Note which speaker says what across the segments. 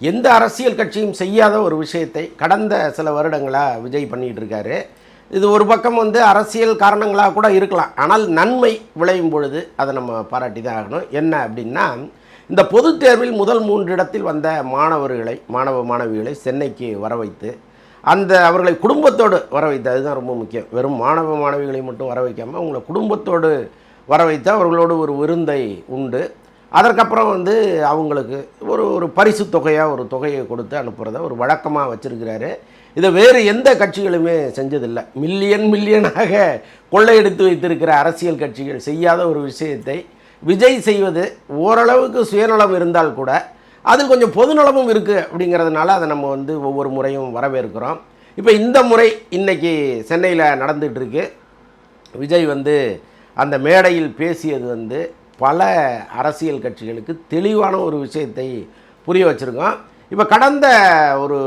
Speaker 1: எந்த அரசியல் கட்சியும் செய்யாத ஒரு விஷயத்தை கடந்த சில வருடங்களாக விஜய் பண்ணிட்டு இருக்காரு. இது ஒரு பக்கம் வந்து அரசியல் காரணங்களாக கூட இருக்கலாம். ஆனால் நன்மை விளையும் பொழுது அதை நம்ம பாராட்டி தான் ஆகணும். என்ன அப்படின்னா இந்த பொதுத் தேர்வில் முதல் மூன்று இடத்தில் வந்த மாணவர்களை மாணவ மாணவிகளை சென்னைக்கு வர வைத்து அந்த அவர்களை குடும்பத்தோடு வர வைத்து அதுதான் ரொம்ப முக்கியம். வெறும் மாணவ மாணவிகளை மட்டும் வர வைக்காமல் அவங்கள குடும்பத்தோடு வர வைத்து அவர்களோடு ஒரு விருந்தை உண்டு. அதற்கப்புறம் வந்து அவங்களுக்கு ஒரு ஒரு பரிசு தொகையாக ஒரு தொகையை கொடுத்து அனுப்புகிறத ஒரு வழக்கமாக வச்சுருக்கிறாரு. இதை வேறு எந்த கட்சிகளுமே செஞ்சதில்லை. மில்லியன் மில்லியனாக கொள்ளையடித்து வைத்திருக்கிற அரசியல் கட்சிகள் செய்யாத ஒரு விஷயத்தை விஜய் செய்வது ஓரளவுக்கு சுயநலம் இருந்தால் கூட அதில் கொஞ்சம் பொதுநலமும் இருக்குது அப்படிங்கிறதுனால அதை நம்ம வந்து ஒவ்வொரு முறையும் வரவேற்கிறோம். இப்போ இந்த முறை இன்றைக்கி சென்னையில் நடந்துகிட்ருக்கு விஜய் வந்து அந்த மேடையில் பேசியது வந்து பல அரசியல் கட்சிகளுக்கு தெளிவான ஒரு விஷயத்தை புரிய வச்சுருக்கோம். இப்போ கடந்த ஒரு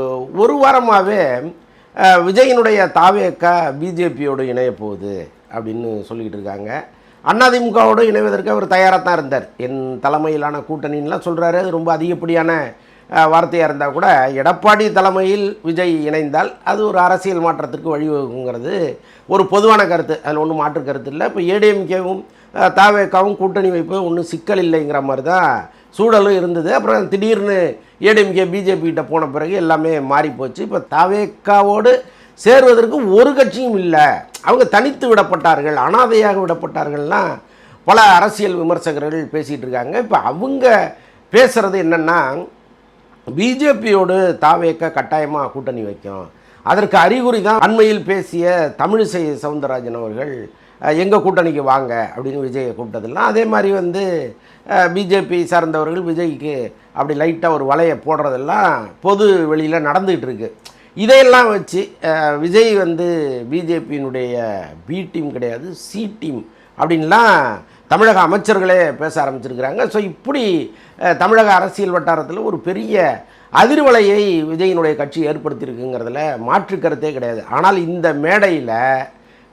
Speaker 1: ஒரு வாரமாகவே விஜயினுடைய தாவேக்கா பிஜேபியோடு இணைய போகுது அப்படின்னு சொல்லிக்கிட்டு இருக்காங்க. அதிமுகவோடு இணைவதற்கு அவர் தயாராக தான் இருந்தார். என் தலைமையிலான கூட்டணின்லாம் சொல்கிறாரு அது ரொம்ப அதிகப்படியான வார்த்தையாக இருந்தால் கூட எடப்பாடி தலைமையில் விஜய் இணைந்தால் அது ஒரு அரசியல் மாற்றத்திற்கு வழிவகுங்கிறது ஒரு பொதுவான கருத்து. அதில் ஒன்றும் மாற்று கருத்து இல்லை. இப்போ ஏடிஎம்கேவும் தாவேக்காவும் கூட்டணி வைப்பது ஒன்றும் சிக்கல் இல்லைங்கிற மாதிரி தான் சூழலும் இருந்தது. அப்புறம் திடீர்னு ஏடிஎம்கே பிஜேபி கிட்ட போன பிறகு எல்லாமே மாறி போச்சு இப்போ தாவேக்காவோடு சேர்வதற்கு ஒரு கட்சியும் இல்லை. அவங்க தனித்து விடப்பட்டார்கள் அனாதையாக விடப்பட்டார்கள்னா பல அரசியல் விமர்சகர்கள் பேசிகிட்டு இருக்காங்க. இப்போ அவங்க பேசுகிறது என்னென்னா பிஜேபியோடு தாவேக்க கட்டாயமாக கூட்டணி வைக்கும். அதற்கு அறிகுறி தான் அண்மையில் பேசிய தமிழிசை சவுந்தரராஜன் அவர்கள் எங்கள் கூட்டணிக்கு வாங்க அப்படின்னு விஜயை கூப்பிட்டதெல்லாம். அதே மாதிரி வந்து பிஜேபி சார்ந்தவர்கள் விஜய்க்கு அப்படி லைட்டாக ஒரு வலையை போடுறதெல்லாம் பொது வெளியில் நடந்துக்கிட்டு இருக்கு. இதையெல்லாம் வச்சு விஜய் வந்து பிஜேபியினுடைய பி டீம் கிடையாது சி டீம் அப்படின்லாம் தமிழக அமைச்சர்களே பேச ஆரம்பிச்சிருக்கிறாங்க. ஸோ இப்படி தமிழக அரசியல் வட்டாரத்தில் ஒரு பெரிய அதிர்வலையை விஜயினுடைய கட்சி ஏற்படுத்தியிருக்குங்கிறதுல மாற்று கருத்தே கிடையாது. ஆனால் இந்த மேடையில்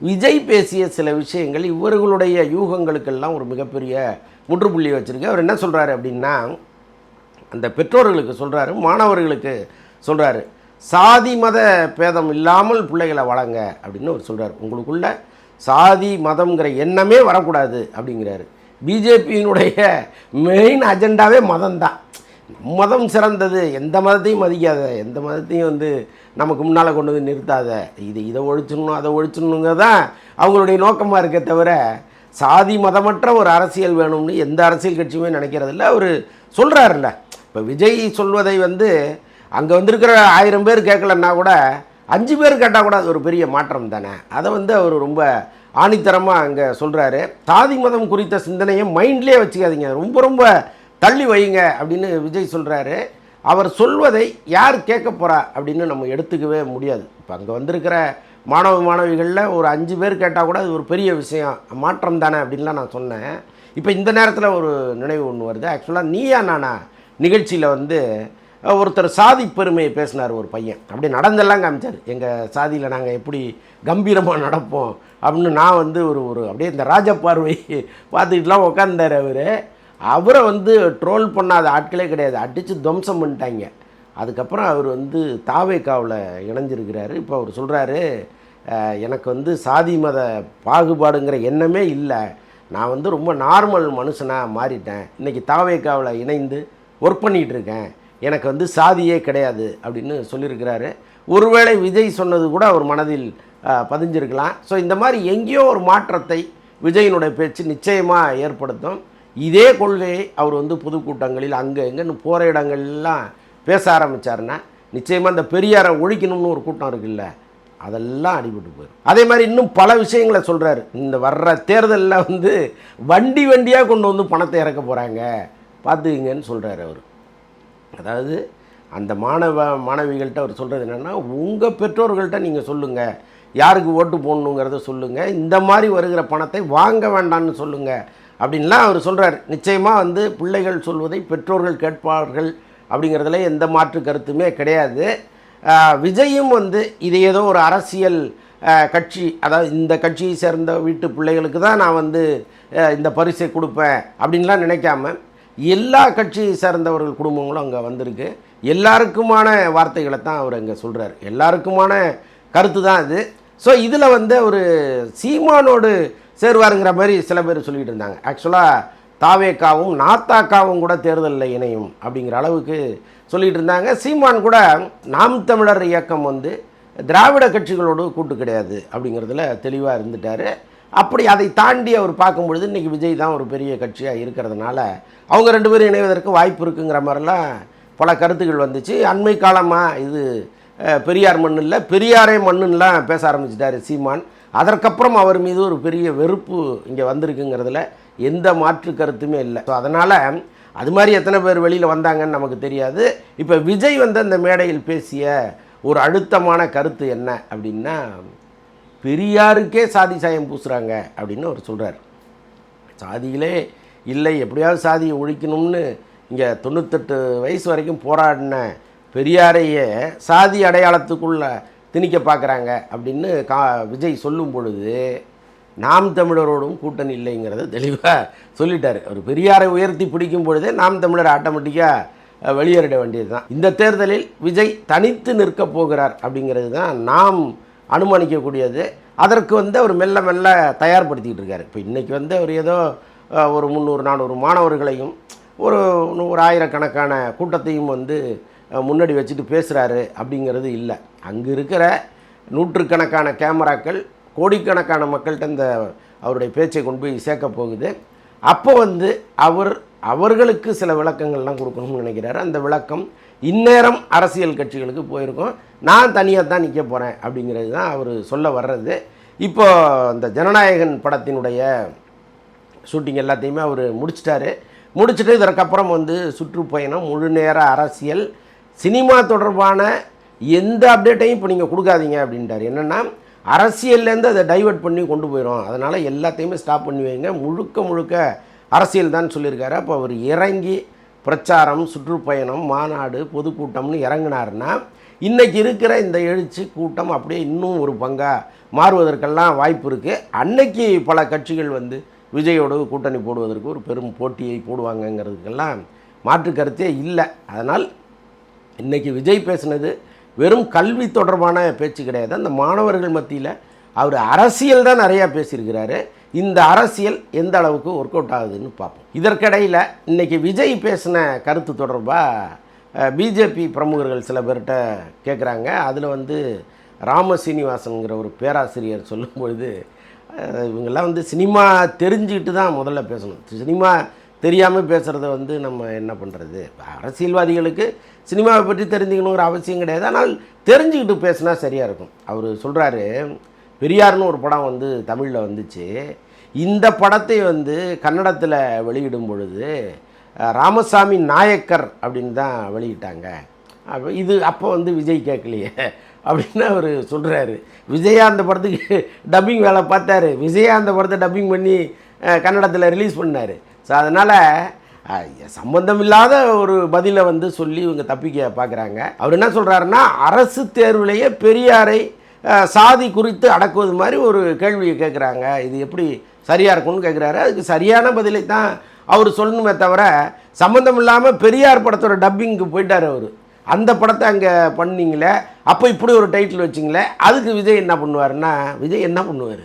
Speaker 1: விஜய் பேசிய சில விஷயங்கள் இவர்களுடைய யூகங்களுக்கெல்லாம் ஒரு மிகப்பெரிய முற்றுப்புள்ளி வச்சுருக்கு. அவர் என்ன சொல்கிறாரு அப்படின்னா அந்த பெற்றோர்களுக்கு சொல்கிறாரு மாணவர்களுக்கு சொல்கிறாரு சாதி மத பேதம் இல்லாமல் பிள்ளைகளை வளங்க அப்படின்னு அவர் சொல்கிறார் உங்களுக்குள்ள சாதி மதம்ங்கிற எண்ணமே வரக்கூடாது அப்படிங்கிறாரு. பிஜேபியினுடைய மெயின் அஜெண்டாவே மதம்தான். மதம் சிறந்தது எந்த மதத்தையும் மதிக்காத எந்த மதத்தையும் வந்து நமக்கு முன்னால் கொண்டு வந்து நிறுத்தாத இது இதை ஒழிச்சிடணும் அதை ஒழிச்சிடணுங்க தான் அவங்களுடைய நோக்கமாக இருக்கே தவிர சாதி மதமற்ற ஒரு அரசியல் வேணும்னு எந்த அரசியல் கட்சியுமே நினைக்கிறதில்ல அவர் சொல்கிறாருல்ல இப்போ விஜய் சொல்வதை வந்து அங்கே வந்திருக்கிற ஆயிரம் பேர் கேட்கலன்னா கூட அஞ்சு பேர் கேட்டால் கூட அது ஒரு பெரிய மாற்றம் தானே? அதை வந்து அவர் ரொம்ப ஆணித்தரமாக அங்கே சொல்கிறாரு சாதி மதம் குறித்த சிந்தனையை மைண்ட்லேயே வச்சுக்காதீங்க. ரொம்ப ரொம்ப தள்ளி வைங்க அப்படின்னு விஜய் சொல்கிறாரு அவர் சொல்வதை யார் கேட்க போகிறா அப்படின்னு நம்ம எடுத்துக்கவே முடியாது. இப்போ அங்கே வந்திருக்கிற மாணவ மாணவிகளில் ஒரு அஞ்சு பேர் கேட்டால் கூட அது ஒரு பெரிய விஷயம். மாற்றம் தானே அப்படின்லாம் நான் சொன்னேன். இப்போ இந்த நேரத்தில் ஒரு நினைவு ஒன்று வருது. ஆக்சுவலாக நீயா நானா நிகழ்ச்சியில் வந்து ஒருத்தர் சாதி பெருமையை பேசினார் ஒரு பையன். அப்படி நடந்தெல்லாம் காமிச்சார். எங்கள் சாதியில் நாங்கள் எப்படி கம்பீரமாக நடப்போம் அப்படின்னு நான் வந்து ஒரு ஒரு அப்படியே இந்த ராஜ பார்வை பார்த்துக்கிட்டுலாம் உட்காந்தார் அவர். அவரை வந்து ட்ரோல் பண்ணாத ஆட்களே கிடையாது. அடித்து துவம்சம் பண்ணிட்டாங்க. அதுக்கப்புறம் அவர் வந்து தாவேக்காவில் இணைஞ்சிருக்கிறாரு. இப்போ அவர் சொல்கிறாரு எனக்கு வந்து சாதி மத பாகுபாடுங்கிற எண்ணமே இல்லை. நான் வந்து ரொம்ப நார்மல் மனுஷனாக மாறிட்டேன். இன்றைக்கி தாவேக்காவில் இணைந்து ஒர்க் பண்ணிகிட்ருக்கேன் எனக்கு வந்து சாதியே கிடையாது அப்படின்னு சொல்லியிருக்கிறாரு. ஒருவேளை விஜய் சொன்னது கூட அவர் மனதில் பதிஞ்சிருக்கலாம். ஸோ இந்த மாதிரி எங்கேயோ ஒரு மாற்றத்தை விஜயினுடைய பேச்சு நிச்சயமாக ஏற்படுத்தும். இதே கொள்கையை அவர் வந்து பொதுக்கூட்டங்களில் அங்கே எங்கன்னு போகிற இடங்கள்லாம் பேச ஆரம்பித்தாருன்னா நிச்சயமாக இந்த பெரியாரை ஒழிக்கணும்னு ஒரு கூட்டம் இருக்குல்ல அதெல்லாம் அடிபட்டு போயிடும் அதே மாதிரி இன்னும் பல விஷயங்களை சொல்கிறாரு இந்த வர்ற தேர்தலில் வந்து வண்டி வண்டியாக கொண்டு வந்து பணத்தை இறக்க போகிறாங்க பார்த்துக்கிங்கன்னு சொல்கிறாரு அவர். அதாவது அந்த மாணவ மாணவிகள்கிட்ட அவர் சொல்கிறது என்னென்னா உங்கள் பெற்றோர்கள்ட்ட நீங்கள் சொல்லுங்கள் யாருக்கு ஓட்டு போடணுங்கிறத சொல்லுங்கள் இந்த மாதிரி வருகிற பணத்தை வாங்க வேண்டாம்னு சொல்லுங்கள் அப்படின்லாம் அவர் சொல்கிறார் நிச்சயமாக வந்து பிள்ளைகள் சொல்வதை பெற்றோர்கள் கேட்பார்கள் அப்படிங்கிறதுல எந்த மாற்று கருத்துமே கிடையாது. விஜயும் வந்து இது ஏதோ ஒரு அரசியல் கட்சி அதாவது இந்த கட்சியை சேர்ந்த வீட்டு பிள்ளைகளுக்கு தான் நான் வந்து இந்த பரிசை கொடுப்பேன் அப்படின்லாம் நினைக்காம எல்லா கட்சியை சேர்ந்தவர்கள் குடும்பங்களும் அங்கே வந்திருக்கு. எல்லாருக்குமான வார்த்தைகளை தான் அவர் அங்கே சொல்கிறார் எல்லாருக்குமான கருத்து தான் இது. ஸோ இதில் வந்து அவர் சீமானோடு சேருவாருங்கிற மாதிரி சில பேர் சொல்லிட்டு இருந்தாங்க. ஆக்சுவலாக தாவேக்காவும் நாத்தாக்காவும் கூட தேர்தலில் இணையும் அப்படிங்கிற அளவுக்கு சொல்லிகிட்டு இருந்தாங்க. சீமான் கூட நாம் தமிழர் இயக்கம் வந்து திராவிட கட்சிகளோடு கூட்டு கிடையாது அப்படிங்கிறதுல தெளிவாக இருந்துட்டார். அப்படி அதை தாண்டி அவர் பார்க்கும்பொழுது இன்றைக்கி விஜய் தான் ஒரு பெரிய கட்சியாக இருக்கிறதுனால அவங்க ரெண்டு பேரும் இணைவதற்கு வாய்ப்பு இருக்குங்கிற மாதிரிலாம் பல கருத்துக்கள் வந்துச்சு. அண்மை காலமாக இது பெரியார் மண்ணு இல்லை பெரியாரே மண்ணுன்னெலாம் பேச ஆரம்பிச்சிட்டாரு சீமான். அதற்கப்புறம் அவர் மீது ஒரு பெரிய வெறுப்பு இங்கே வந்திருக்குங்கிறதுல எந்த மாற்று கருத்துமே இல்லை. ஸோ அதனால் அது மாதிரி எத்தனை பேர் வெளியில் வந்தாங்கன்னு நமக்கு தெரியாது. இப்போ விஜய் வந்து அந்த மேடையில் பேசிய ஒரு அழுத்தமான கருத்து என்ன அப்படின்னா பெரியாருக்கே சாதி சாயம் பூசுகிறாங்க அப்படின்னு அவர் சொல்கிறார் சாதியிலே இல்லை எப்படியாவது சாதியை ஒழிக்கணும்னு இங்கே தொண்ணூத்தெட்டு வயசு வரைக்கும் போராடின பெரியாரையே சாதி அடையாளத்துக்குள்ள திணிக்க பார்க்குறாங்க அப்படின்னு கா விஜய் சொல்லும் பொழுது நாம் தமிழரோடும் கூட்டணி இல்லைங்கிறத தெளிவாக சொல்லிட்டார். அவர் பெரியாரை உயர்த்தி பிடிக்கும் பொழுதே நாம் தமிழர் ஆட்டோமேட்டிக்காக வெளியேறிட வேண்டியது தான் இந்த தேர்தலில் விஜய் தனித்து நிற்கப் போகிறார் அப்படிங்கிறது தான் நாம் அனுமானிக்கக்கூடியது. அதற்கு வந்து அவர் மெல்ல மெல்ல தயார்படுத்திக்கிட்டு இருக்காரு. இப்போ இன்றைக்கி வந்து அவர் ஏதோ ஒரு முந்நூறு நானூறு மாணவர்களையும் ஒரு ஒரு ஆயிரக்கணக்கான கூட்டத்தையும் வந்து முன்னாடி வச்சுட்டு பேசுகிறாரு அப்படிங்கிறது இல்லை. அங்கே இருக்கிற நூற்றுக்கணக்கான கேமராக்கள் கோடிக்கணக்கான மக்கள்கிட்ட இந்த அவருடைய பேச்சை கொண்டு போய் சேர்க்க போகுது. அப்போ வந்து அவர் அவர்களுக்கு சில விளக்கங்கள்லாம் கொடுக்கணும்னு நினைக்கிறாரு. அந்த விளக்கம் இந்நேரம் அரசியல் கட்சிகளுக்கு போயிருக்கோம். நான் தனியாக தான் நிற்க போகிறேன் அப்படிங்கிறது தான் அவர் சொல்ல வர்றது. இப்போ இந்த ஜனநாயகன் படத்தினுடைய ஷூட்டிங் எல்லாத்தையுமே அவர் முடிச்சிட்டாரு. முடிச்சுட்டு இதற்கப்புறம் வந்து சுற்றுப்பயணம் முழு நேர அரசியல் சினிமா தொடர்பான எந்த அப்டேட்டையும் இப்போ நீங்கள் கொடுக்காதீங்க அப்படின்ட்டார். என்னென்னா அரசியல்லேருந்து அதை டைவர்ட் பண்ணி கொண்டு போயிடும் அதனால் எல்லாத்தையுமே ஸ்டாப் பண்ணி வைங்க. முழுக்க முழுக்க அரசியல் தான் சொல்லியிருக்காரு. அப்போ அவர் இறங்கி பிரச்சாரம் சுற்றுப்பயணம் மாநாடு பொதுக்கூட்டம்னு இறங்கினாருன்னா இன்றைக்கி இருக்கிற இந்த எழுச்சி கூட்டம் அப்படியே இன்னும் ஒரு பங்காக மாறுவதற்கெல்லாம் வாய்ப்பு இருக்குது அன்னைக்கு பல கட்சிகள் வந்து விஜயோடு கூட்டணி போடுவதற்கு ஒரு பெரும் போட்டியை போடுவாங்கங்கிறதுக்கெல்லாம் மாற்று கருத்தே இல்லை. அதனால் இன்றைக்கி விஜய் பேசினது வெறும் கல்வி தொடர்பான பேச்சு கிடையாது. அந்த மாணவர்கள் மத்தியில் அவர் அரசியல் தான் நிறையா பேசியிருக்கிறாரு. இந்த அரசியல் எந்த அளவுக்கு ஒர்க் அவுட் ஆகுதுன்னு பார்ப்போம். இதற்கிடையில் இன்றைக்கி விஜய் பேசின கருத்து தொடர்பாக பிஜேபி பிரமுகர்கள் சில பேர்கிட்ட கேட்குறாங்க அதில் வந்து ராம சீனிவாசனுங்கிற ஒரு பேராசிரியர் சொல்லும்பொழுது இவங்கெல்லாம் வந்து சினிமா தெரிஞ்சுக்கிட்டு தான் முதல்ல பேசணும். சினிமா தெரியாமல் பேசுகிறத வந்து நம்ம என்ன பண்ணுறது அரசியல்வாதிகளுக்கு சினிமாவை பற்றி தெரிஞ்சுக்கணுங்கிற அவசியம் கிடையாது. ஆனால் தெரிஞ்சுக்கிட்டு பேசினா சரியாக இருக்கும். அவர் சொல்கிறாரு பெரியார்னு ஒரு படம் வந்து தமிழில் வந்துச்சு. இந்த படத்தை வந்து கன்னடத்தில் வெளியிடும் பொழுது ராமசாமி நாயக்கர் அப்படின்னு தான் வெளியிட்டாங்க. அப்போ இது அப்போ வந்து விஜய் கேட்கலையே அப்படின்னு அவர் சொல்கிறாரு விஜயா அந்த படத்துக்கு டப்பிங் வேலை பார்த்தாரு. விஜயா அந்த படத்தை டப்பிங் பண்ணி கன்னடத்தில் ரிலீஸ் பண்ணார். ஸோ அதனால் சம்பந்தம் இல்லாத ஒரு பதிலை வந்து சொல்லி இவங்க தப்பிக்க பார்க்குறாங்க. அவர் என்ன சொல்கிறாருன்னா அரசு தேர்விலேயே பெரியாரை சாதி குறித்து அடக்குவது மாதிரி ஒரு கேள்வியை கேட்குறாங்க இது எப்படி சரியாக இருக்கும்னு கேட்குறாரு அதுக்கு சரியான பதிலை தான் அவர் சொல்லணுமே தவிர சம்மந்தம் இல்லாமல் பெரியார் படத்தோட டப்பிங்க்கு போயிட்டார் அவர். அந்த படத்தை அங்கே பண்ணிங்களே அப்போ இப்படி ஒரு டைட்டில் வச்சிங்களே அதுக்கு விஜய் என்ன பண்ணுவாருன்னா விஜய் என்ன பண்ணுவார்?